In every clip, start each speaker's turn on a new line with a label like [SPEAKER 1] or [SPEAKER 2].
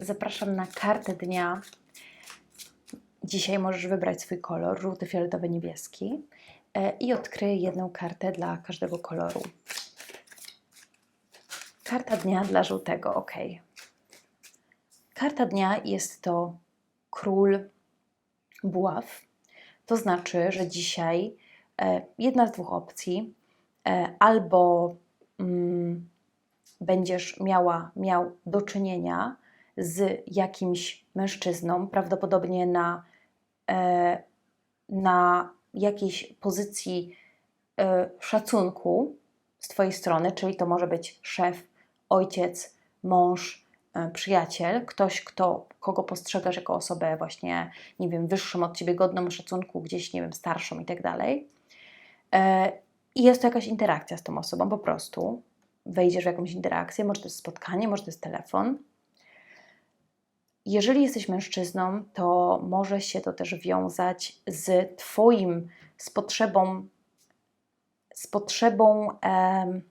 [SPEAKER 1] zapraszam na kartę dnia. Dzisiaj możesz wybrać swój kolor, żółty, fioletowy, niebieski e, i odkryję jedną kartę dla każdego koloru. Karta dnia dla żółtego, ok. Karta dnia jest to król buław. To znaczy, że dzisiaj e, jedna z dwóch opcji, e, albo mm, będziesz miała, miał do czynienia z jakimś mężczyzną, prawdopodobnie na, e, na jakiejś pozycji e, szacunku z Twojej strony, czyli to może być szef, ojciec, mąż, e, przyjaciel, ktoś, kto, kogo postrzegasz jako osobę właśnie, nie wiem, wyższą od Ciebie, godną szacunku, gdzieś, nie wiem, starszą i tak dalej. I jest to jakaś interakcja z tą osobą, po prostu. Wejdziesz w jakąś interakcję, może to jest spotkanie, może to jest telefon. Jeżeli jesteś mężczyzną, to może się to też wiązać z Twoim, z potrzebą, z potrzebą em,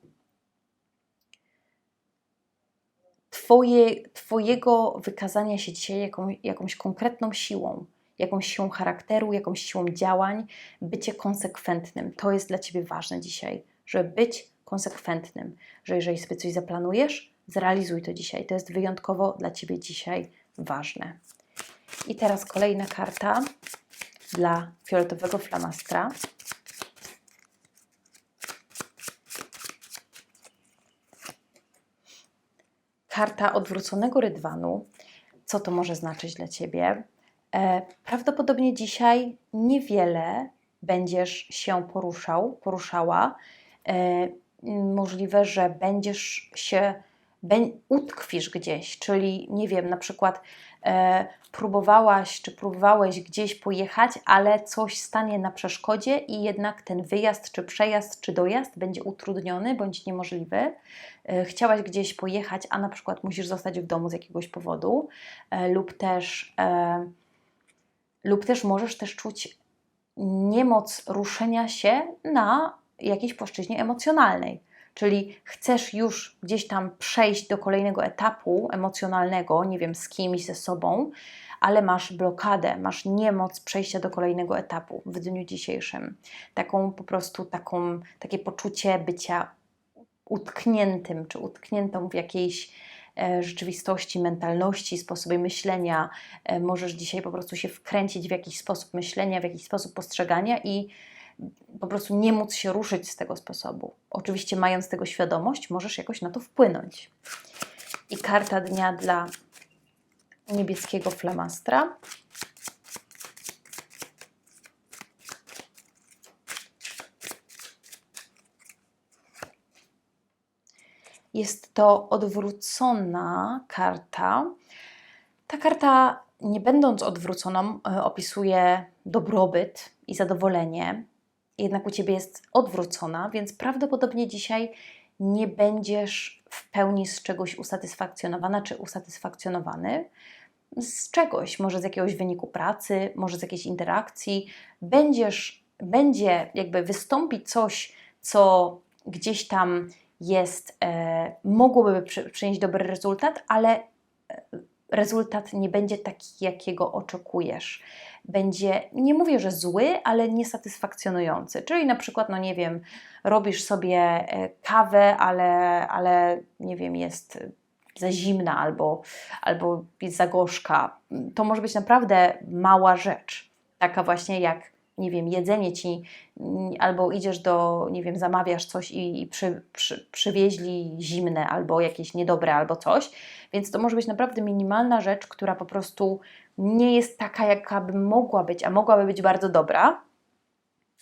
[SPEAKER 1] twoje, Twojego wykazania się dzisiaj jaką, jakąś konkretną siłą, jakąś siłą charakteru, jakąś siłą działań, bycie konsekwentnym. To jest dla Ciebie ważne dzisiaj, żeby być konsekwentnym, że jeżeli sobie coś zaplanujesz, zrealizuj to dzisiaj. To jest wyjątkowo dla Ciebie dzisiaj ważne. I teraz kolejna karta dla fioletowego flamastra. Karta odwróconego rydwanu. Co to może znaczyć dla Ciebie? E, prawdopodobnie dzisiaj niewiele będziesz się poruszał, poruszała. E, możliwe, że będziesz się utkwisz gdzieś, czyli nie wiem, na przykład e, próbowałaś czy próbowałeś gdzieś pojechać, ale coś stanie na przeszkodzie i jednak ten wyjazd, czy przejazd, czy dojazd będzie utrudniony bądź niemożliwy. E, chciałaś gdzieś pojechać, a na przykład musisz zostać w domu z jakiegoś powodu, e, lub też e, lub też możesz też czuć niemoc ruszenia się na jakiejś płaszczyźnie emocjonalnej. Czyli chcesz już gdzieś tam przejść do kolejnego etapu emocjonalnego, nie wiem, z kimś, ze sobą, ale masz blokadę, masz niemoc przejścia do kolejnego etapu w dniu dzisiejszym. Taką po prostu, taką, takie poczucie bycia utkniętym, czy utkniętą w jakiejś e, rzeczywistości, mentalności, sposobie myślenia. E, możesz dzisiaj po prostu się wkręcić w jakiś sposób myślenia, w jakiś sposób postrzegania i po prostu nie móc się ruszyć z tego sposobu. Oczywiście, mając tego świadomość, możesz jakoś na to wpłynąć. I karta dnia dla niebieskiego flamastra. Jest to odwrócona karta. Ta karta, nie będąc odwróconą, e, opisuje dobrobyt i zadowolenie, jednak u ciebie jest odwrócona, więc prawdopodobnie dzisiaj nie będziesz w pełni z czegoś usatysfakcjonowana czy usatysfakcjonowany. Z czegoś, może z jakiegoś wyniku pracy, może z jakiejś interakcji, będziesz, będzie jakby wystąpić coś, co gdzieś tam jest, e, mogłoby przy, przynieść dobry rezultat, ale rezultat nie będzie taki, jakiego oczekujesz. Będzie, nie mówię, że zły, ale niesatysfakcjonujący. Czyli na przykład, no nie wiem, robisz sobie e, kawę, ale, ale nie wiem, jest za zimna albo, albo jest za gorzka. To może być naprawdę mała rzecz. Taka właśnie jak nie wiem, jedzenie ci, albo idziesz do, nie wiem, zamawiasz coś i, i przy, przy, przywieźli zimne, albo jakieś niedobre, albo coś. Więc to może być naprawdę minimalna rzecz, która po prostu nie jest taka, jaka by mogła być, a mogłaby być bardzo dobra,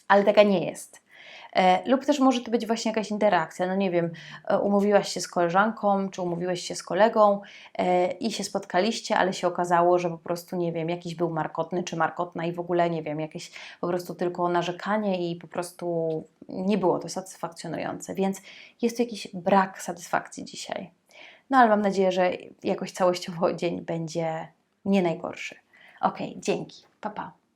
[SPEAKER 1] ale taka nie jest. E, lub też może to być właśnie jakaś interakcja. No nie wiem, e, umówiłaś się z koleżanką, czy umówiłeś się z kolegą e, i się spotkaliście, ale się okazało, że po prostu nie wiem, jakiś był markotny czy markotna i w ogóle nie wiem, jakieś po prostu tylko narzekanie i po prostu nie było to satysfakcjonujące. Więc jest to jakiś brak satysfakcji dzisiaj. No ale mam nadzieję, że jakoś całościowo dzień będzie nie najgorszy. Ok, dzięki. Pa, pa.